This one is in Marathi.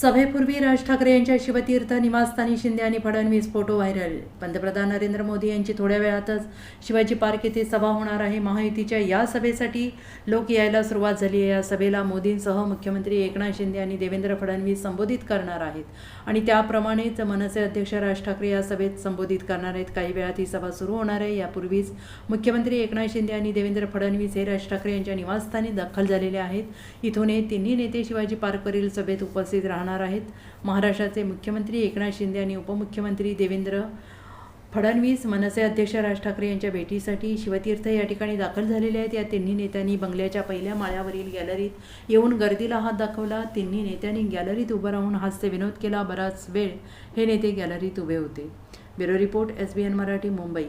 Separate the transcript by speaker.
Speaker 1: सभेपूर्वी राज ठाकरे यांच्या शिवतीर्थ निवासस्थानी शिंदे आणि फडणवीस फोटो व्हायरल. पंतप्रधान नरेंद्र मोदी यांची थोड्या वेळातच शिवाजी पार्क येथे सभा होणार आहे. महायुतीच्या या सभेसाठी लोक यायला सुरुवात झाली आहे. या सभेला मोदींसह मुख्यमंत्री एकनाथ शिंदे आणि देवेंद्र फडणवीस संबोधित करणार आहेत. आणि त्याप्रमाणेच मनसे अध्यक्ष राज ठाकरे या सभेत संबोधित करणार आहेत. काही वेळात ही सभा सुरू होणार आहे. यापूर्वीच मुख्यमंत्री एकनाथ शिंदे आणि देवेंद्र फडणवीस हे राज ठाकरे यांच्या निवासस्थानी दाखल झालेले आहेत. इथून हे तिन्ही नेते शिवाजी पार्कवरील सभेत उपस्थित राहणार आहेत. महाराष्ट्राचे मुख्यमंत्री एकनाथ शिंदे आणि उपमुख्यमंत्री देवेंद्र फडणवीस मनसे अध्यक्ष राज ठाकरे यांच्या भेटीसाठी शिवतीर्थ या ठिकाणी दाखल झालेले आहेत. या तिन्ही नेत्यांनी बंगल्याच्या पहिल्या माळ्यावरील गॅलरीत येऊन गर्दीला हात दाखवला. तिन्ही नेत्यांनी गॅलरीत उभं राहून हास्य विनोद केला. बराच वेळ हे नेते गॅलरीत उभे होते. Bureau report S B N Marathi Mumbai.